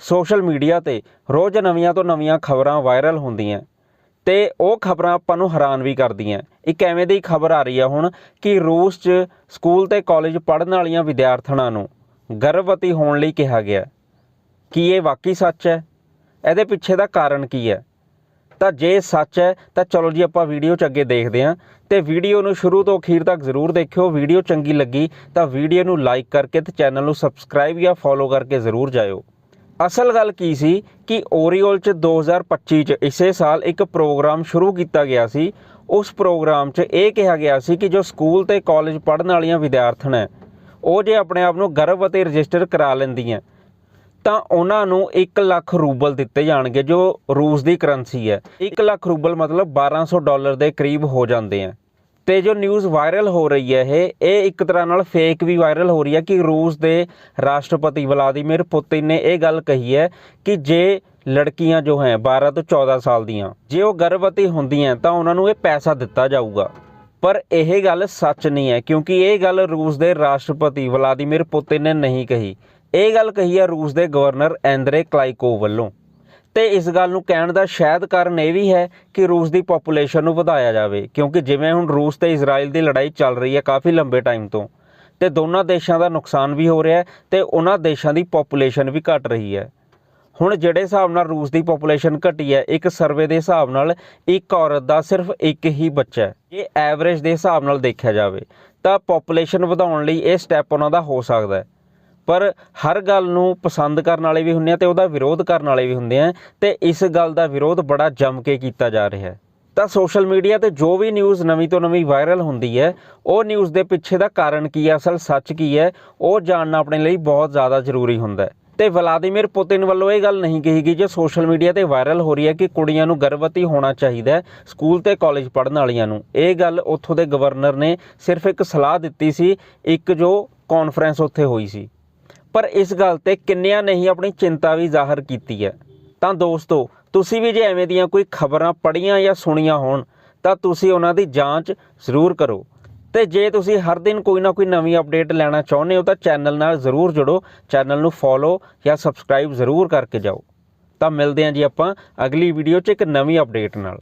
Social media ਤੇ ਰੋਜ਼ ਨਵੀਆਂ ਤੋਂ ਨਵੀਆਂ ਖਬਰਾਂ ਵਾਇਰਲ ਹੁੰਦੀਆਂ। ਤੇ ਉਹ ਖਬਰਾਂ ਆਪਾਂ ਨੂੰ ਹੈਰਾਨ ਵੀ ਕਰਦੀਆਂ। ਇੱਕ ਐਵੇਂ ਦੀ ਖਬਰ ਆ ਰਹੀ ਆ ਹੁਣ ਕਿ ਰੂਸ 'ਚ ਸਕੂਲ ਤੇ ਕਾਲਜ ਪੜ੍ਹਨ ਵਾਲੀਆਂ ਵਿਦਿਆਰਥਣਾਂ ਨੂੰ ਗਰਭਵਤੀ ਹੋਣ ਲਈ ਕਿਹਾ ਗਿਆ। ਕੀ ਇਹ ਵਾਕਈ ਸੱਚ ਹੈ? ਇਹਦੇ ਪਿੱਛੇ ਦਾ ਕਾਰਨ ਕੀ ਹੈ? ਤਾਂ ਜੇ ਸੱਚ ਹੈ, ਤਾਂ ਚਲੋ ਜੀ ਆਪਾਂ ਵੀਡੀਓ 'ਚ ਅੱਗੇ ਦੇਖਦੇ ਹਾਂ। ਤੇ ਵੀਡੀਓ ਨੂੰ ਸ਼ੁਰੂ ਤੋਂ ਅਖੀਰ ਤੱਕ ਜ਼ਰੂਰ ਦੇਖਿਓ। ਵੀਡੀਓ ਚੰਗੀ ਲੱਗੀ ਤਾਂ ਵੀਡੀਓ ਨੂੰ ਲਾਈਕ ਕਰਕੇ ਤੇ ਚੈਨਲ ਨੂੰ ਸਬਸਕ੍ਰਾਈਬ ਜਾਂ ਫੋਲੋ ਕਰਕੇ ਜ਼ਰੂਰ ਜਾਇਓ। ਅਸਲ ਗੱਲ ਕੀ ਸੀ ਕਿ ਓਰੀਓਲ 'ਚ 2025 'ਚ ਇਸੇ ਸਾਲ ਇੱਕ ਪ੍ਰੋਗਰਾਮ ਸ਼ੁਰੂ ਕੀਤਾ ਗਿਆ ਸੀ। ਉਸ ਪ੍ਰੋਗਰਾਮ 'ਚ ਇਹ ਕਿਹਾ ਗਿਆ ਸੀ ਕਿ ਜੋ ਸਕੂਲ ਤੇ ਕਾਲਜ ਪੜ੍ਹਨ ਵਾਲੀਆਂ ਵਿਦਿਆਰਥਣ ਹੈ, ਉਹ ਜੇ ਆਪਣੇ ਆਪ ਨੂੰ ਗਰਭਵਤੀ ਰਜਿਸਟਰ ਕਰਾ ਲੈਂਦੀਆਂ, ਤਾਂ ਉਹਨਾਂ ਨੂੰ 1 ਲੱਖ ਰੂਬਲ ਦਿੱਤੇ ਜਾਣਗੇ, ਜੋ ਰੂਸ ਦੀ ਕਰੰਸੀ ਹੈ। 1 ਲੱਖ ਰੂਬਲ ਮਤਲਬ 1200 ਡਾਲਰ ਦੇ ਕਰੀਬ ਹੋ ਜਾਂਦੇ ਆ। ਤੇ ਜੋ ਨਿਊਜ਼ ਵਾਇਰਲ ਹੋ ਰਹੀ ਹੈ ਇਹ ਇਹ ਇੱਕ ਤਰ੍ਹਾਂ ਨਾਲ ਫੇਕ ਵੀ ਵਾਇਰਲ ਹੋ ਰਹੀ ਹੈ ਕਿ ਰੂਸ ਦੇ ਰਾਸ਼ਟਰਪਤੀ ਵਲਾਦੀਮੀਰ ਪੁਤਿਨ ਨੇ ਇਹ ਗੱਲ ਕਹੀ ਹੈ ਕਿ ਜੇ ਲੜਕੀਆਂ ਜੋ ਹੈ 12 ਤੋਂ 14 ਸਾਲ ਦੀਆਂ, ਜੇ ਉਹ ਗਰਭਵਤੀ ਹੁੰਦੀਆਂ ਤਾਂ ਉਹਨਾਂ ਨੂੰ ਇਹ ਪੈਸਾ ਦਿੱਤਾ ਜਾਊਗਾ। ਪਰ ਇਹ ਗੱਲ ਸੱਚ ਨਹੀਂ ਹੈ, ਕਿਉਂਕਿ ਇਹ ਗੱਲ ਰੂਸ ਦੇ ਰਾਸ਼ਟਰਪਤੀ ਵਲਾਦੀਮੀਰ ਪੁਤਿਨ ਨੇ ਨਹੀਂ ਕਹੀ। ਇਹ ਗੱਲ ਕਹੀ ਹੈ ਰੂਸ ਦੇ ਗਵਰਨਰ ਐਂਦਰੇ ਕਲਾਈਕੋ ਵੱਲੋਂ। ਤੇ ਇਸ ਗੱਲ ਨੂੰ ਕਹਿਣ ਦਾ ਸ਼ਾਇਦ ਕਾਰਨ ਇਹ ਵੀ ਹੈ ਕਿ ਰੂਸ ਦੀ ਪੋਪੂਲੇਸ਼ਨ ਨੂੰ ਵਧਾਇਆ ਜਾਵੇ, ਕਿਉਂਕਿ ਜਿਵੇਂ ਹੁਣ ਰੂਸ ਤੇ ਇਜ਼ਰਾਈਲ ਦੀ ਲੜਾਈ ਚੱਲ ਰਹੀ ਹੈ ਕਾਫੀ ਲੰਬੇ ਟਾਈਮ ਤੋਂ, ਤੇ ਦੋਨਾਂ ਦੇਸ਼ਾਂ ਦਾ ਨੁਕਸਾਨ ਵੀ ਹੋ ਰਿਹਾ ਹੈ ਤੇ ਉਹਨਾਂ ਦੇਸ਼ਾਂ ਦੀ ਪੋਪੂਲੇਸ਼ਨ ਵੀ ਘਟ ਰਹੀ ਹੈ। ਹੁਣ ਜਿਹੜੇ ਹਿਸਾਬ ਨਾਲ ਰੂਸ ਦੀ ਪੋਪੂਲੇਸ਼ਨ ਘਟੀ ਹੈ, ਇੱਕ ਸਰਵੇ ਦੇ ਹਿਸਾਬ ਨਾਲ ਇੱਕ ਔਰਤ ਦਾ ਸਿਰਫ ਇੱਕ ਹੀ ਬੱਚਾ ਹੈ। ਇਹ ਐਵਰੇਜ ਦੇ ਹਿਸਾਬ ਨਾਲ ਦੇਖਿਆ ਜਾਵੇ, ਤਾਂ ਪੋਪੂਲੇਸ਼ਨ ਵਧਾਉਣ ਲਈ ਇਹ ਸਟੈਪ ਉਹਨਾਂ ਦਾ ਹੋ ਸਕਦਾ ਹੈ। ਪਰ ਹਰ ਗੱਲ ਨੂੰ ਪਸੰਦ ਕਰਨ ਵਾਲੇ ਵੀ ਹੁੰਦੇ ਆ ਤੇ ਉਹਦਾ ਵਿਰੋਧ ਕਰਨ ਵਾਲੇ ਵੀ ਹੁੰਦੇ ਆ ਤੇ ਇਸ ਗੱਲ ਦਾ ਵਿਰੋਧ ਬੜਾ ਜੰਮ ਕੇ ਕੀਤਾ ਜਾ ਰਿਹਾ ਹੈ। ਤਾਂ ਸੋਸ਼ਲ ਮੀਡੀਆ ਤੇ ਜੋ ਵੀ ਨਿਊਜ਼ ਨਵੀਂ ਤੋਂ ਨਵੀਂ ਵਾਇਰਲ ਹੁੰਦੀ ਹੈ, ਉਹ ਨਿਊਜ਼ ਦੇ ਪਿੱਛੇ ਦਾ ਕਾਰਨ ਕੀ ਹੈ, ਅਸਲ ਸੱਚ ਕੀ ਹੈ, ਉਹ ਜਾਣਨਾ ਆਪਣੇ ਲਈ ਬਹੁਤ ਜ਼ਿਆਦਾ ਜ਼ਰੂਰੀ ਹੁੰਦਾ ਹੈ। ਤੇ ਵਲਾਦੀਮੀਰ ਪੁਤਿਨ ਵੱਲੋਂ ਇਹ ਗੱਲ ਨਹੀਂ ਕਹੀ ਗਈ ਜੋ ਸੋਸ਼ਲ ਮੀਡੀਆ ਤੇ ਵਾਇਰਲ ਹੋ ਰਹੀ ਹੈ ਕਿ ਕੁੜੀਆਂ ਨੂੰ ਗਰਭਵਤੀ ਹੋਣਾ ਚਾਹੀਦਾ ਹੈ ਸਕੂਲ ਤੇ ਕਾਲਜ ਪੜ੍ਹਨ ਵਾਲੀਆਂ ਨੂੰ। ਇਹ ਗੱਲ ਉੱਥੋਂ ਦੇ ਗਵਰਨਰ ਨੇ ਸਿਰਫ ਇੱਕ ਸਲਾਹ ਦਿੱਤੀ ਸੀ, ਇੱਕ ਜੋ ਕਾਨਫਰੰਸ ਉੱਥੇ ਹੋਈ ਸੀ। ਪਰ ਇਸ ਗੱਲ ਤੇ ਕਿੰਨਿਆਂ ਨੇ ਹੀ ਆਪਣੀ ਚਿੰਤਾ ਵੀ ਜ਼ਾਹਰ ਕੀਤੀ ਹੈ। ਤਾਂ ਦੋਸਤੋ, ਤੁਸੀਂ ਵੀ ਜੇ ਐਵੇਂ ਦੀਆਂ ਕੋਈ ਖਬਰਾਂ ਪੜ੍ਹੀਆਂ ਜਾਂ ਸੁਣੀਆਂ ਹੋਣ, ਤਾਂ ਤੁਸੀਂ ਉਹਨਾਂ ਦੀ ਜਾਂਚ ਜ਼ਰੂਰ ਕਰੋ। ਤੇ ਜੇ ਤੁਸੀਂ ਹਰ ਦਿਨ ਕੋਈ ਨਾ ਕੋਈ ਨਵੀਂ ਅਪਡੇਟ ਲੈਣਾ ਚਾਹੁੰਦੇ ਹੋ, ਤਾਂ ਚੈਨਲ ਨਾਲ ਜ਼ਰੂਰ ਜੁੜੋ। ਚੈਨਲ ਨੂੰ ਫੋਲੋ ਜਾਂ ਸਬਸਕ੍ਰਾਈਬ ਜ਼ਰੂਰ ਕਰਕੇ ਜਾਓ। ਤਾਂ ਮਿਲਦੇ ਹਾਂ ਜੀ ਆਪਾਂ ਅਗਲੀ ਵੀਡੀਓ 'ਚ ਇੱਕ ਨਵੀਂ ਅਪਡੇਟ ਨਾਲ।